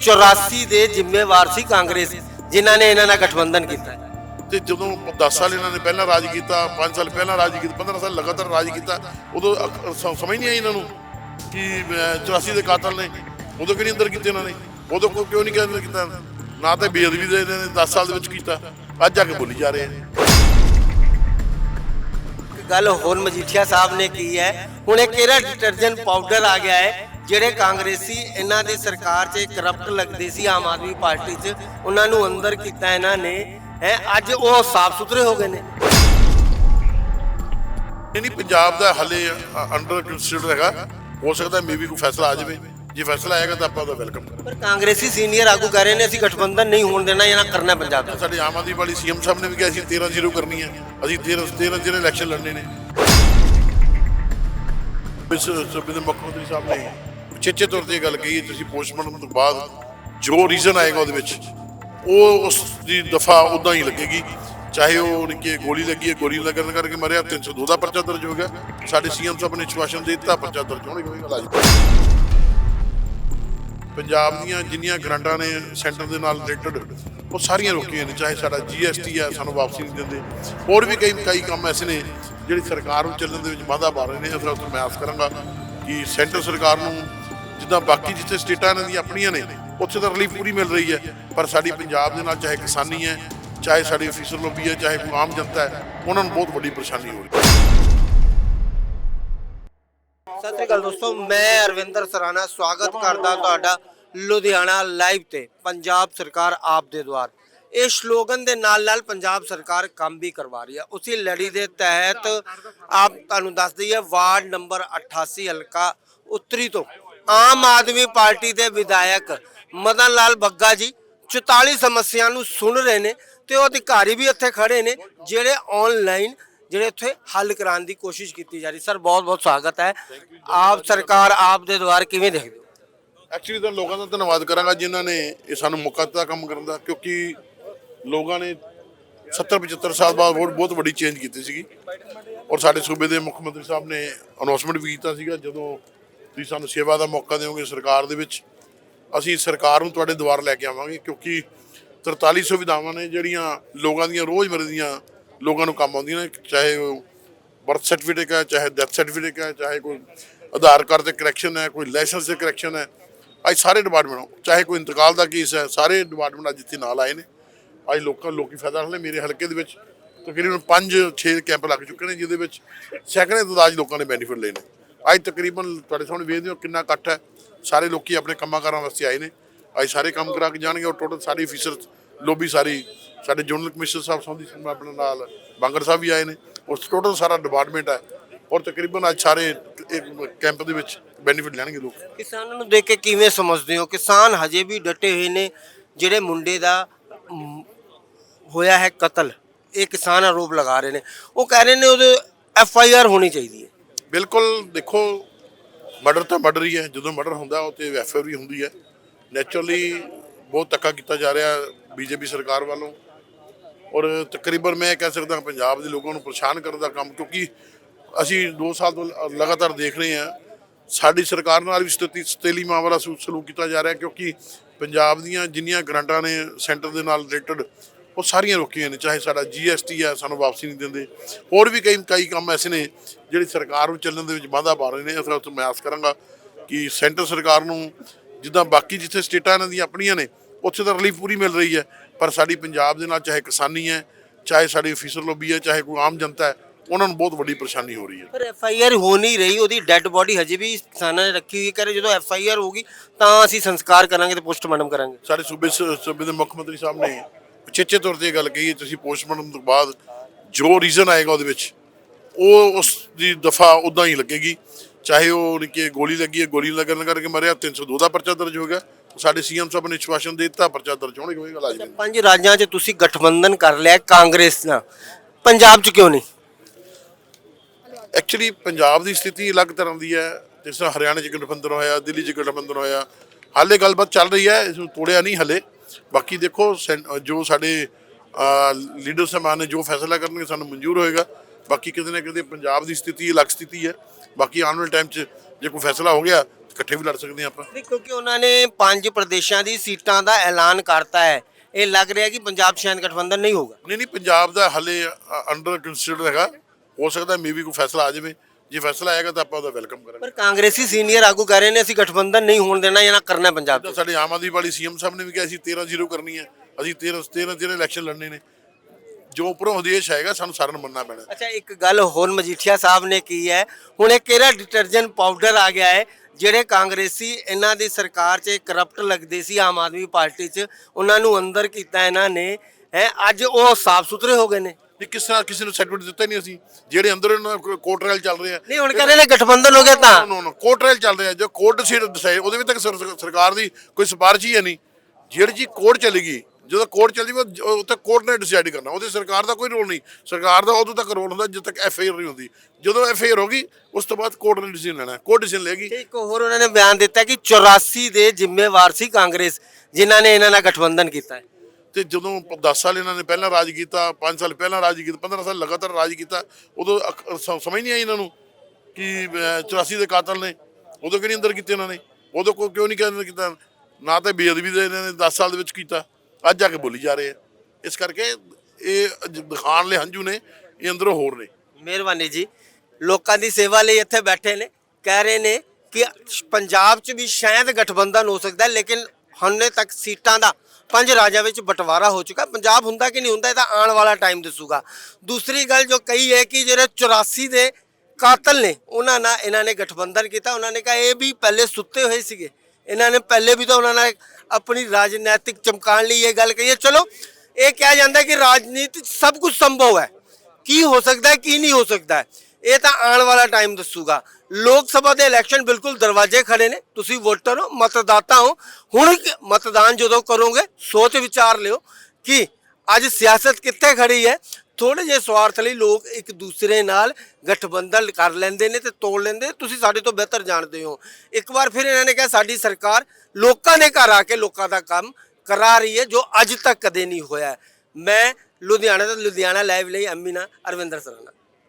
84 ਦੇ ਜ਼ਿੰਮੇਵਾਰ ਸੀ ਕਾਂਗਰਸ ਜਿਨ੍ਹਾਂ ਨੇ ਇਹਨਾਂ ਨਾਲ ਗਠਬੰਧਨ ਕੀਤਾ। ਤੇ ਜਦੋਂ 10 ਸਾਲ ਇਹਨਾਂ ਨੇ ਪਹਿਲਾਂ ਰਾਜ ਕੀਤਾ 5 ਸਾਲ ਪਹਿਲਾਂ ਰਾਜ ਕੀਤਾ 15 ਸਾਲ ਲਗਾਤਾਰ ਰਾਜ ਕੀਤਾ ਉਦੋਂ ਸਮਝ ਨਹੀਂ ਆਈ ਇਹਨਾਂ ਨੂੰ ਕਿ ਅਹ, 84 ਦੇ ਕਾਤਲ ਨੇ। ਉਦੋਂ ਕਿਉਂ ਨਹੀਂ ਅੰਦਰ ਕੀਤੇ ਇਹਨਾਂ ਨੇ? ਉਦੋਂ ਕੋਈ ਕਿਉਂ ਨਹੀਂ ਕਹਿੰਦੇ ਕੀਤਾ? ਨਾ ਤਾਂ ਬੇਅਦਬੀ ਦੇ ਇਹਨਾਂ ਨੇ 10 ਸਾਲ ਦੇ ਵਿੱਚ ਕੀਤਾ। ਅੱਜ ਆ ਕੇ ਬੋਲੀ ਜਾ ਰਹੇ ਇੱਕ ਗੱਲ ਹੋਰ ਮਜੀਠੀਆ ਸਾਹਿਬ ਨੇ ਕੀ ਹੈ? ਹੁਣ ਇਹ ਕਿਹੜਾ ਡਿਟਰਜੈਂਟ ਪਾਊਡਰ ਆ ਗਿਆ ਹੈ? ਜਿਹੜੇ ਕਾਂਗਰਸੀ ਇਹਨਾਂ ਦੀ ਸਰਕਾਰ 'ਚ ਕਰਪਟ ਲੱਗਦੇ ਸੀ ਆਮ ਆਦਮੀ ਪਾਰਟੀ 'ਚ ਉਹਨਾਂ ਨੂੰ ਅੰਦਰ ਕੀਤਾ ਇਹਨਾਂ ਨੇ ਹੈ ਅੱਜ ਉਹ ਸਾਫ਼ ਸੁਥਰੇ ਹੋ ਗਏ ਨੇ ਨਹੀਂ ਪੰਜਾਬ ਦਾ ਹਲੇ ਅੰਡਰ ਕੰਸੀਡਰ ਹੈਗਾ ਹੋ ਸਕਦਾ ਮੇਬੀ ਕੋਈ ਫੈਸਲਾ ਆ ਜਾਵੇ ਜੇ ਫੈਸਲਾ ਆਏਗਾ ਤਾਂ ਆਪਾਂ ਉਹਦਾ ਵੈਲਕਮ ਕਰਾਂਗੇ ਪਰ ਕਾਂਗਰਸੀ ਸੀਨੀਅਰ ਆਗੂ ਕਹਿ ਰਹੇ ਨੇ ਅਸੀਂ ਗਠਬੰਧਨ ਨਹੀਂ ਹੋਣ ਦੇਣਾ ਜਾਂ ਕਰਨਾ ਪੰਜਾਬ ਦਾ ਸਾਡੇ ਆਮ ਆਦਮੀ ਵਾਲੀ ਸੀਐਮ ਸਾਹਿਬ ਨੇ ਵੀ ਕਿਹਾ ਸੀ 13 ਜ਼ੀਰੋ ਕਰਨੀ ਹੈ ਅਸੀਂ 13 13 ਜਿਹੜੇ ਇਲੈਕਸ਼ਨ ਲੜਨੇ ਨੇ ਇਸ ਸਭੇ ਦੇ ਮੁੱਖ ਮੰਤਰੀ ਸਾਹਿਬ ਨੇ ਚੇਚੇ ਤੌਰ ਤੇ ਗੱਲ ਕਹੀ, ਤੁਸੀਂ ਪੋਸਟਮਾਰਟਮ ਤੋਂ ਬਾਅਦ ਜੋ ਰੀਜ਼ਨ ਆਏਗਾ ਉਹਦੇ ਵਿੱਚ, ਉਹ ਉਸ ਦੀ ਦਫਾ ਉਦਾਂ ਹੀ ਲੱਗੇਗੀ। ਚਾਹੇ ਉਹ ਕਿ ਗੋਲੀ ਲੱਗੀ ਹੈ ਗੋਲੀ ਲੱਗਣ ਕਰਕੇ ਮਰਿਆ 302 ਦਾ ਪਰਚਾ ਦਰਜ ਹੋ ਗਿਆ। ਸਾਡੇ ਸੀਐਮ ਸਾਹਿਬ ਨੇ ਸ਼ਵਾਸ਼ਨ ਦੇ ਦਿੱਤਾ, ਪਰਚਾ ਦਰਜ ਹੋਣਗੇ ਹੋਏਗਾ ਲਾਜ਼ਮੀ ਪੰਜਾਬ ਦੀਆਂ ਜਿੰਨੀਆਂ ਗ੍ਰਾਂਟਾਂ ਨੇ ਸੈਂਟਰ ਦੇ ਨਾਲ ਰਿਲੇਟਡ, ਉਹ ਸਾਰੀਆਂ ਰੋਕੀਆਂ ਨੇ, ਚਾਹੇ ਸਾਡਾ ਜੀਐਸਟੀ ਹੈ ਸਾਨੂੰ ਵਾਪਸੀ ਨਹੀਂ ਦਿੰਦੇ। ਹੋਰ ਵੀ ਕਈ ਕਈ ਕੰਮ ਐਸੇ ਨੇ, ਜਿਹੜੇ ਸਰਕਾਰ ਨੂੰ ਚੱਲਣ ਦੇ ਵਿੱਚ ਵਾਧਾ ਪਾ ਰਹੇ ਨੇ, ਇਸ ਵਾਸਤੇ ਮੈਂ ਆਸ ਕਰਾਂਗਾ ਕਿ ਸੈਂਟਰ ਸਰਕਾਰ ਨੂੰ ਜਿੱਦਾਂ ਬਾਕੀ ਜਿੱਥੇ ਸਟੇਟਾਂ ਇਹਨਾਂ ਦੀਆਂ ਆਪਣੀਆਂ ਨੇ, ਉੱਥੇ ਤਾਂ ਰਿਲੀਫ ਪੂਰੀ ਮਿਲ ਰਹੀ ਹੈ। ਪਰ ਸਾਡੀ ਪੰਜਾਬ ਦੇ ਨਾਲ ਚਾਹੇ ਕਿਸਾਨੀ ਹੈ, ਚਾਹੇ ਸਾਡੀ ਅਫੀਸਰ ਲੋਬੀ ਹੈ, ਚਾਹੇ ਕੋਈ ਆਮ ਜਨਤਾ ਹੈ, ਉਹਨਾਂ ਨੂੰ ਬਹੁਤ ਵੱਡੀ ਪਰੇਸ਼ਾਨੀ ਹੋ ਰਹੀ ਹੈ। ਸਤਿ ਸ੍ਰੀ ਅਕਾਲ ਦੋਸਤੋ, ਮੈਂ ਅਰਵਿੰਦਰ ਸਰਾਣਾ, ਸਵਾਗਤ ਕਰਦਾ ਤੁਹਾਡਾ ਲੁਧਿਆਣਾ ਲਾਈਵ ਤੇ, ਪੰਜਾਬ ਸਰਕਾਰ ਆਪ ਦੇ ਦੁਆਰ। ਇਹ ਸ਼ਲੋਗਨ ਦੇ ਨਾਲ ਨਾਲ ਪੰਜਾਬ ਸਰਕਾਰ ਕੰਮ ਵੀ ਕਰਵਾ ਰਹੀ ਹੈ। ਉਸੇ ਲੜੀ ਦੇ ਤਹਿਤ ਆਪ ਤੁਹਾਨੂੰ ਦੱਸ ਦਈਏ, ਵਾਰਡ ਨੰਬਰ 88 ਹਲਕਾ ਉੱਤਰੀ ਤੋਂ ਆਮ ਆਦਮੀ ਪਾਰਟੀ ਦੇ ਵਿਧਾਇਕ ਮਦਨ ਲਾਲ ਬੱਗਾ ਜੀ 44 ਸਮੱਸਿਆ ਨੂੰ ਸੁਣ ਰਹੇ ਨੇ ਤੇ ਉਹ ਅਧਿਕਾਰੀ ਵੀ ਇੱਥੇ ਖੜੇ ਨੇ ਜਿਹੜੇ ਆਨਲਾਈਨ ਜਿਹੜੇ ਇੱਥੇ ਹੱਲ ਕਰਾਉਣ ਦੀ ਕੋਸ਼ਿਸ਼ ਕੀਤੀ ਜਾ ਰਹੀ। ਸਰ, ਬਹੁਤ ਬਹੁਤ ਸਵਾਗਤ ਹੈ। ਆਪ ਸਰਕਾਰ ਆਪ ਦੇ ਦੁਆਰ ਕਿਵੇਂ ਦੇਖਦੇ ਹੋ? ਐਕਚੁਅਲੀ ਤਾਂ ਲੋਕਾਂ ਦਾ ਧੰਨਵਾਦ ਕਰਾਂਗਾ ਜਿਨ੍ਹਾਂ ਨੇ ਇਹ ਸਾਨੂੰ ਮੌਕਾ ਦਿੱਤਾ ਕੰਮ ਕਰਨ ਦਾ, ਕਿਉਂਕਿ ਲੋਕਾਂ ਨੇ 70 75 ਸਾਲ ਬਾਅਦ ਬਹੁਤ ਬਹੁਤ ਵੱਡੀ ਚੇਂਜ ਕੀਤੀ ਸੀਗੀ। ਔਰ ਸਾਡੇ ਸੂਬੇ ਦੇ ਮੁੱਖ ਮੰਤਰੀ ਸਾਹਿਬ ਨੇ ਅਨਾਉਂਸਮੈਂਟ ਵੀ ਕੀਤਾ ਸੀਗਾ ਜਦੋਂ ਤੁਸੀਂ ਸਾਨੂੰ ਸੇਵਾ ਦਾ ਮੌਕਾ ਦਿਓਗੇ ਸਰਕਾਰ ਦੇ ਵਿੱਚ, ਅਸੀਂ ਸਰਕਾਰ ਨੂੰ ਤੁਹਾਡੇ ਦੁਆਰ ਲੈ ਕੇ ਆਵਾਂਗੇ ਕਿਉਂਕਿ 43 ਸੁਵਿਧਾਵਾਂ ਨੇ ਜਿਹੜੀਆਂ ਲੋਕਾਂ ਦੀਆਂ ਰੋਜ਼ਮਰ ਦੀਆਂ ਲੋਕਾਂ ਨੂੰ ਕੰਮ ਆਉਂਦੀਆਂ ਨੇ, ਚਾਹੇ ਉਹ ਬਰਥ ਸਰਟੀਫਿਕੇਟ ਹੈ, ਚਾਹੇ ਡੈਥ ਸਰਟੀਫਿਕੇਟ ਹੈ, ਚਾਹੇ ਕੋਈ ਆਧਾਰ ਕਾਰਡ ਤੇ ਕਰੈਕਸ਼ਨ ਹੈ, ਕੋਈ ਲਾਇਸੈਂਸ ਤੇ ਕਰੈਕਸ਼ਨ ਹੈ, ਅੱਜ ਸਾਰੇ ਡਿਪਾਰਟਮੈਂਟ ਚਾਹੇ ਕੋਈ ਇੰਤਕਾਲ ਦਾ ਕੇਸ ਹੈ, ਸਾਰੇ ਡਿਪਾਰਟਮੈਂਟ ਅੱਜ ਇੱਥੇ ਨਾਲ ਆਏ ਨੇ। ਅੱਜ ਲੋਕਾਂ, ਲੋਕੀ ਫਾਇਦਾ ਲੈ ਮੇਰੇ ਹਲਕੇ ਦੇ ਵਿੱਚ ਤਕਰੀਬਨ 5-6 ਕੈਂਪ ਲੱਗ ਚੁੱਕੇ ਨੇ, ਜਿਹਦੇ ਵਿੱਚ ਸੈਕੰਡ ਤਦਾਜ ਲੋਕਾਂ ਨੇ ਬੈਨੀਫਿਟ ਲਏ ਨੇ। ਅੱਜ ਤਕਰੀਬਨ ਤੁਹਾਡੇ ਸਾਹਮਣੇ ਵੇਖਦੇ ਹੋ ਕਿੰਨਾ ਇਕੱਠ ਹੈ। ਸਾਰੇ ਲੋਕੀ ਆਪਣੇ ਕੰਮਾਂ ਕਾਰਾਂ ਵਾਸਤੇ ਆਏ ਨੇ। ਅੱਜ ਸਾਰੇ ਕੰਮ ਕਰਾ ਕੇ ਜਾਣਗੇ ਔਰ ਟੋਟਲ ਸਾਰੀ ਅਫੀਸਰ ਲੋਬੀ ਸਾਰੀ, ਸਾਡੇ ਜਨਰਲ ਕਮਿਸ਼ਨਰ ਸਾਹਿਬ ਸੌਂਦੀ ਸਿੰਘ ਆਪਣੇ ਨਾਲ, ਬਾਂਗਰ ਸਾਹਿਬ ਵੀ ਆਏ ਨੇ। ਉਸ ਟੋਟਲ ਸਾਰਾ ਡਿਪਾਰਟਮੈਂਟ ਹੈ। ਔਰ ਤਕਰੀਬਨ ਅੱਜ ਸਾਰੇ ਕੈਂਪ ਦੇ ਵਿੱਚ ਬੈਨੀਫਿਟ ਲੈਣਗੇ ਲੋਕ। ਕਿਸਾਨਾਂ ਨੂੰ ਦੇਖ ਕੇ ਕਿਵੇਂ ਸਮਝਦੇ ਹੋ? ਕਿਸਾਨ ਹਜੇ ਵੀ ਡਟੇ ਹੋਏ ਨੇ, ਜਿਹੜੇ ਮੁੰਡੇ ਦਾ ਹੋਇਆ ਹੈ ਕਤਲ, ਇਹ ਕਿਸਾਨ ਆਰੋਪ ਲਗਾ ਰਹੇ ਨੇ। ਉਹ ਕਹਿ ਰਹੇ ਨੇ ਉਹਦੇ ਐਫ ਆਈ ਆਰ ਹੋਣੀ ਚਾਹੀਦੀ ਹੈ। ਬਿਲਕੁਲ ਦੇਖੋ, ਮਰਡਰ ਤਾਂ ਮਰਡਰ ਹੀ ਹੈ। ਜਦੋਂ ਮਰਡਰ ਹੁੰਦਾ, ਉਹ ਤੇ ਐਫਆਰ ਵੀ ਹੁੰਦੀ ਹੈ। ਨੇਚਰਲੀ ਬਹੁਤ ਧੱਕਾ ਕੀਤਾ ਜਾ ਰਿਹਾ ਬੀਜੇਪੀ ਸਰਕਾਰ ਵੱਲੋਂ। ਔਰ ਤਕਰੀਬਨ ਮੈਂ ਕਹਿ ਸਕਦਾ ਪੰਜਾਬ ਦੇ ਲੋਕਾਂ ਨੂੰ ਪਰੇਸ਼ਾਨ ਕਰਨ ਦਾ ਕੰਮ, ਕਿਉਂਕਿ ਅਸੀਂ 2 ਸਾਲ ਤੋਂ ਲਗਾਤਾਰ ਦੇਖ ਰਹੇ ਹਾਂ। ਸਾਡੀ ਸਰਕਾਰ ਨਾਲ ਵੀ ਸਥਿਤੀ ਸਤੇਲੀ ਮਾਮਲਾ ਸਲੂਕ ਕੀਤਾ ਜਾ ਰਿਹਾ, ਕਿਉਂਕਿ ਪੰਜਾਬ ਦੀਆਂ ਜਿੰਨੀਆਂ ਗ੍ਰਾਂਟਾਂ ਨੇ ਸੈਂਟਰ ਦੇ ਨਾਲ ਰਿਲੇਟਡ ਉਹ ਸਾਰੀਆਂ ਰੋਕੀਆਂ ਨੇ ਚਾਹੇ ਸਾਡਾ ਜੀਐਸਟੀ ਹੈ ਸਾਨੂੰ ਵਾਪਸੀ ਨਹੀਂ ਦਿੰਦੇ। ਹੋਰ ਵੀ ਕਈ ਕਈ ਕੰਮ ਐਸੇ ਨੇ ਜਿਹੜੀ ਸਰਕਾਰ ਨੂੰ ਚੱਲਣ ਦੇ ਵਿੱਚ ਵਾਧਾ ਪਾ ਰਹੇ ਨੇ ਇਸ ਵਾਸਤੇ ਮੈਂ ਆਸ ਕਰਾਂਗਾ ਕਿ ਸੈਂਟਰ ਸਰਕਾਰ ਨੂੰ ਜਿੱਦਾਂ ਬਾਕੀ ਜਿੱਥੇ ਸਟੇਟਾਂ ਇਹਨਾਂ ਦੀਆਂ ਆਪਣੀਆਂ ਨੇ ਉੱਥੇ ਤਾਂ ਰਿਲੀਫ ਪੂਰੀ ਮਿਲ ਰਹੀ ਹੈ। ਪਰ ਸਾਡੀ ਪੰਜਾਬ ਦੇ ਨਾਲ ਚਾਹੇ ਕਿਸਾਨੀ ਹੈ ਚਾਹੇ ਸਾਡੀ ਅਫੀਸਰ ਲੋਬੀ ਹੈ ਚਾਹੇ ਕੋਈ ਆਮ ਜਨਤਾ ਹੈ ਉਹਨਾਂ ਨੂੰ ਬਹੁਤ ਵੱਡੀ ਪਰੇਸ਼ਾਨੀ ਹੋ ਰਹੀ ਹੈ। ਪਰ ਐਫ ਆਈ ਆਰ ਹੋ ਨਹੀਂ ਰਹੀ ਉਹਦੀ ਡੈੱਡ ਬੋਡੀ ਹਜੇ ਵੀ ਕਿਸਾਨਾਂ ਨੇ ਰੱਖੀ ਹੋਈ ਕਰੇ ਜਦੋਂ ਐਫ ਆਈ ਆਰ ਹੋਗੀ ਤਾਂ ਅਸੀਂ ਸੰਸਕਾਰ ਕਰਾਂਗੇ ਤੇ ਪੋਸਟਮਾਰਟਮ ਕਰਾਂਗੇ। ਸਾਡੇ ਸੂਬੇ ਸੂਬੇ ਦੇ ਮੁੱਖ ਮੰਤਰੀ ਸਾਹਿਬ ਨੇ ਚੇਚੇ ਤੌਰ ਤੇ ਗੱਲ ਕਹੀ ਤੁਸੀਂ ਪੋਸਟਮਾਰਟਮ ਤੋਂ ਬਾਅਦ ਜੋ ਰੀਜ਼ਨ ਆਏਗਾ ਉਹਦੇ ਵਿੱਚ ਉਹ ਉਸ ਦੀ ਦਫਾ ਉਦਾਂ ਹੀ ਲੱਗੇਗੀ। ਚਾਹੇ ਉਹ ਕਿ ਗੋਲੀ ਲੱਗੀ ਹੈ ਗੋਲੀ ਲੱਗਣ ਕਰਕੇ ਮਰਿਆ 302 ਦਾ ਪਰਚਾ ਦਰਜ ਹੋ ਗਿਆ। ਸਾਡੇ ਸੀਐਮ ਸਾਹਿਬ ਨੇ ਸ਼ਵਾਸ਼ਨ ਦੇ ਦਿੱਤਾ ਪਰਚਾ ਦਰਜ ਹੋਣਗੇ ਹੋਏਗਾ ਲਾਜ਼ਮੀ ਪੰਜ ਰਾਜਾਂ 'ਚ ਤੁਸੀਂ ਗਠਬੰਧਨ ਕਰ ਲਿਆ ਕਾਂਗਰਸ ਨਾਲ। ਪੰਜਾਬ 'ਚ ਕਿਉਂ ਨਹੀਂ? ਐਕਚੁਅਲੀ ਪੰਜਾਬ ਦੀ ਸਥਿਤੀ ਅਲੱਗ ਤਰ੍ਹਾਂ ਦੀ ਹੈ। ਜਿਸ ਤਰ੍ਹਾਂ ਹਰਿਆਣਾ 'ਚ ਗਠਬੰਧਨ ਹੋਇਆ ਦਿੱਲੀ 'ਚ ਗਠਬੰਧਨ ਹੋਇਆ ਹਾਲੇ ਗੱਲਬਾਤ ਚੱਲ ਰਹੀ ਹੈ ਇਸ ਨੂੰ ਤੋੜਿਆ ਨਹੀਂ ਹਲੇ। ਬਾਕੀ ਦੇਖੋ ਜੋ ਸਾਡੇ ਲੀਡਰ ਸਾਹਿਬਾਨ ਨੇ ਜੋ ਫੈਸਲਾ ਕਰਨਗੇ ਸਾਨੂੰ ਮਨਜ਼ੂਰ ਹੋਏਗਾ। ਬਾਕੀ ਕਿਤੇ ਨਾ ਕਿਤੇ ਪੰਜਾਬ ਦੀ ਸਥਿਤੀ ਅਲੱਗ ਸਥਿਤੀ ਹੈ। ਬਾਕੀ ਆਉਣ ਵਾਲੇ ਟਾਈਮ 'ਚ ਜੇ ਕੋਈ ਫੈਸਲਾ ਹੋ ਗਿਆ ਇਕੱਠੇ ਵੀ ਲੜ ਸਕਦੇ ਆਪਾਂ। ਕਿਉਂਕਿ ਉਹਨਾਂ ਨੇ ਪੰਜ ਪ੍ਰਦੇਸ਼ਾਂ ਦੀ ਸੀਟਾਂ ਦਾ ਐਲਾਨ ਕਰਤਾ ਹੈ। ਇਹ ਲੱਗ ਰਿਹਾ ਕਿ ਪੰਜਾਬ ਸ਼ਾਇਦ ਗਠਬੰਧਨ ਨਹੀਂ ਹੋਊਗਾ। ਨਹੀਂ ਨਹੀਂ ਪੰਜਾਬ ਦਾ ਹਲੇ ਅੰਡਰ ਕੰਸੀਡਰ ਹੈਗਾ। ਹੋ ਸਕਦਾ ਮੇਬੀ ਕੋਈ ਫੈਸਲਾ ਆ ਜਾਵੇ। ਜੇ ਫੈਸਲਾ ਆਏਗਾ ਤਾਂ ਆਪਾਂ ਉਹਦਾ ਵੈਲਕਮ ਕਰਾਂਗੇ। ਪਰ ਕਾਂਗਰਸੀ ਸੀਨੀਅਰ ਆਗੂ ਕਹਿ ਰਹੇ ਨੇ ਅਸੀਂ ਗਠਬੰਧਨ ਨਹੀਂ ਹੋਣ ਦੇਣਾ ਜਾਂ ਨਾ ਕਰਨਾ ਪੰਜਾਬ ਤਾਂ। ਸਾਡੇ ਆਮ ਆਦਮੀ ਪਾਰਟੀ ਸੀਐਮ ਸਾਹਿਬ ਨੇ ਵੀ ਕਿਹਾ ਸੀ 13 ਜ਼ੀਰੋ ਕਰਨੀ ਹੈ। ਅਸੀਂ 13 13 13 ਇਲੈਕਸ਼ਨ ਲੜਨੇ ਨੇ ਜੋ ਉੱਪਰੋਂ ਉਦੇਸ਼ ਹੈਗਾ ਸਾਨੂੰ ਸਾਰਿਆਂ ਨੂੰ ਮੰਨਣਾ ਪੈਣਾ। ਅੱਛਾ ਇੱਕ ਗੱਲ ਹੋਰ ਮਜੀਠੀਆ ਸਾਹਿਬ ਨੇ ਕੀ ਹੈ ਹੁਣ ਇਹ ਕਿਹੜਾ ਡਿਟਰਜੈਂਟ ਪਾਊਡਰ ਆ ਗਿਆ ਹੈ ਜਿਹੜੇ ਕਾਂਗਰਸੀ ਇਹਨਾਂ ਦੀ ਸਰਕਾਰ 'ਚ ਕਰਪਟ ਲੱਗਦੇ ਸੀ ਆਮ ਆਦਮੀ ਪਾਰਟੀ 'ਚ ਉਹਨਾਂ ਨੂੰ ਅੰਦਰ ਕੀਤਾ ਇਹਨਾਂ ਨੇ ਹੈ ਅੱਜ ਉਹ ਸਾਫ਼ ਸੁਥਰੇ ਹੋ ਗਏ ਨੇ। ਇਹ ਕਿਸ ਤਰ੍ਹਾਂ ਕਿਸੇ ਨੂੰ ਸਰਟੀਫਿਕੇਟ ਦਿੱਤਾ ਹੀ ਨਹੀਂ ਅਸੀਂ। ਜਿਹੜੇ ਅੰਦਰ ਕੋਰਟ ਟ੍ਰਾਇਲ ਚੱਲ ਰਹੇ। ਆ ਨਹੀਂ ਹੁਣ ਕਹਿੰਦੇ ਨੇ ਗਠਬੰਧਨ ਹੋ ਗਿਆ ਤਾਂ। ਨੋ ਨੋ ਕੋਰਟ ਟ੍ਰਾਇਲ ਚੱਲ ਰਿਹਾ। ਜੋ ਕੋਰਟ ਸੀ ਡਿਸਾਈਡ ਉਹਦੇ ਵਿੱਚ ਤੱਕ ਸਰ- ਸਰਕਾਰ ਦੀ ਕੋਈ ਸਿਫਾਰਿਸ਼ ਹੀ ਹੈ ਨਹੀਂ। ਜਿਹੜੀ ਜੀ ਕੋਰਟ ਚਲੇਗੀ ਜਦੋਂ ਕੋਰਟ ਚੱਲਦੀ ਉਹ ਉੱਥੇ ਕੋਰਟ ਨੇ ਡਿਸਾਈਡ ਕਰਨਾ। ਉਹਦੇ ਸਰਕਾਰ ਦਾ ਕੋਈ ਰੋਲ ਨਹੀਂ। ਸਰਕਾਰ ਦਾ ਉਦੋਂ ਤੱਕ ਰੋਲ ਹੁੰਦਾ ਜਦੋਂ ਤੱਕ ਐਫ ਆਈ ਆਰ ਨਹੀਂ ਹੁੰਦੀ। ਜਦੋਂ ਐਫ ਆਈ ਆਰ ਹੋਗੀ ਉਸ ਤੋਂ ਬਾਅਦ ਕੋਰਟ ਨੇ ਡਿਸੀਜਨ ਲੈਣਾ। ਕੋਰਟ ਡਿਸੀਜਨ ਲਏਗੀ ਤੇ ਇੱਕ ਹੋਰ ਉਹਨਾਂ ਨੇ ਬਿਆਨ ਦਿੱਤਾ ਕਿ 84 ਦੇ ਜ਼ਿੰਮੇਵਾਰ ਸੀ ਕਾਂਗਰਸ ਜਿਨ੍ਹਾਂ ਨੇ ਇਹਨਾਂ ਨਾਲ ਗਠਬੰਧਨ ਕੀਤਾ ਹੈ। ਤੇ ਜਦੋਂ 10 ਸਾਲ ਇਹਨਾਂ ਨੇ ਪਹਿਲਾਂ ਰਾਜ ਕੀਤਾ 5 ਸਾਲ ਪਹਿਲਾਂ ਰਾਜ ਕੀਤਾ 15 ਸਾਲ ਲਗਾਤਾਰ ਰਾਜ ਕੀਤਾ ਉਦੋਂ ਸਮਝ ਨਹੀਂ ਆਈ ਇਹਨਾਂ ਨੂੰ ਕਿ ਅਹ, 84 ਦੇ ਕਾਤਲ ਨੇ। ਉਦੋਂ ਕਿਉਂ ਅੰਦਰ ਕੀਤੇ ਇਹਨਾਂ ਨੇ? ਉਦੋਂ ਕੋ ਕਿਉਂ ਨਹੀਂ ਕਹਿੰਦੇ ਕੀਤਾ? ਨਾ ਤਾਂ ਬੇਅਦਬੀ ਦੇ ਇਹਨਾਂ ਨੇ 10 ਸਾਲ ਦੇ ਵਿੱਚ ਕੀਤਾ। ਅੱਜ ਆ ਕੇ ਬੋਲੀ ਜਾ ਰਹੇ ਆ। ਇਸ ਕਰਕੇ ਇਹ ਅਜ- ਦਿਖਾਣ ਲਈ ਹੰਝੂ ਨੇ ਇਹ ਅੰਦਰੋਂ ਹੋਰ ਨੇ। ਮਿਹਰਬਾਨੀ ਜੀ। ਲੋਕਾਂ ਦੀ ਸੇਵਾ ਲਈ ਇੱਥੇ ਬੈਠੇ ਨੇ। ਕਹਿ ਰਹੇ ਨੇ ਕਿ ਪੰਜਾਬ 'ਚ ਵੀ ਸ਼ਾਇਦ ਗਠਬੰਧਨ ਹੋ ਸਕਦਾ ਲੇਕਿਨ ਹੁਣੇ ਤੱਕ ਸੀਟਾਂ ਦਾ ਪੰਜ ਰਾਜਾਂ ਵਿੱਚ ਬਟਵਾਰਾ ਹੋ ਚੁੱਕਾ। ਪੰਜਾਬ ਹੁੰਦਾ ਕਿ ਨਹੀਂ ਹੁੰਦਾ, ਇਹ ਤਾਂ ਆਉਣ ਵਾਲਾ ਟਾਈਮ ਦੱਸੂਗਾ। ਦੂਸਰੀ ਗੱਲ ਜੋ ਕਹੀ ਹੈ ਕਿ ਜਿਹੜੇ 84 ਦੇ ਕਾਤਲ ਨੇ, ਉਹਨਾਂ ਨਾਲ ਇਹਨਾਂ ਨੇ ਗਠਬੰਧਨ ਕੀਤਾ। ਉਹਨਾਂ ਨੇ ਕਿਹਾ, ਇਹ ਵੀ ਪਹਿਲੇ ਸੁੱਤੇ ਹੋਏ ਸੀਗੇ। ਇਹਨਾਂ ਨੇ ਪਹਿਲੇ ਵੀ ਤਾਂ ਉਹਨਾਂ ਨਾਲ ਆਪਣੀ ਰਾਜਨੀਤਿਕ ਚਮਕਾਉਣ ਲਈ ਇਹ ਗੱਲ ਕਹੀ ਹੈ। ਚਲੋ, ਇਹ ਕਿਹਾ ਜਾਂਦਾ ਕਿ ਰਾਜਨੀਤੀ 'ਚ ਸਭ ਕੁਝ ਸੰਭਵ ਹੈ। ਕੀ ਹੋ ਸਕਦਾ ਹੈ, ਕੀ ਨਹੀਂ ਹੋ ਸਕਦਾ ਹੈ। ਇਹ ਤਾਂ ਆਉਣ ਵਾਲਾ ਟਾਈਮ ਦੱਸੂਗਾ। ਲੋਕ ਸਭਾ ਦੇ ਇਲੈਕਸ਼ਨ ਬਿਲਕੁਲ ਦਰਵਾਜ਼ੇ ਖੜੇ ਨੇ। ਤੁਸੀਂ ਵੋਟਰ ਹੋ, ਮਤਦਾਤਾ ਹੋ। ਹੁਣ ਮਤਦਾਨ ਜਦੋਂ ਕਰੋਗੇ, ਸੋਚ ਵਿਚਾਰ ਲਿਓ ਕਿ ਅੱਜ ਸਿਆਸਤ ਕਿੱਥੇ ਖੜੀ ਹੈ। ਥੋੜੇ ਜਿਹੇ ਸਵਾਰਥ ਲਈ ਲੋਕ ਇੱਕ ਦੂਸਰੇ ਨਾਲ ਗਠਬੰਧਨ ਕਰ ਲੈਂਦੇ ਨੇ ਤੇ ਤੋੜ ਲੈਂਦੇ ਤੁਸੀਂ ਸਾਡੇ ਤੋਂ ਬਿਹਤਰ ਜਾਣਦੇ ਹੋ। ਇੱਕ ਵਾਰ ਫਿਰ ਇਹਨਾਂ ਨੇ ਕਿਹਾ, ਸਾਡੀ ਸਰਕਾਰ ਲੋਕਾਂ ਦੇ ਘਰ ਆ ਕੇ ਲੋਕਾਂ ਦਾ ਕੰਮ ਕਰਾ ਰਹੀ ਹੈ, ਜੋ ਅੱਜ ਤੱਕ ਕਦੇ ਨਹੀਂ ਹੋਇਆ। ਮੈਂ ਲੁਧਿਆਣਾ ਤੋਂ ਲੁਧਿਆਣਾ ਲਾਈਵ ਲਈ ਅਮੀਨਾ ਅਰਵਿੰਦਰ ਸਰਾਣਾ।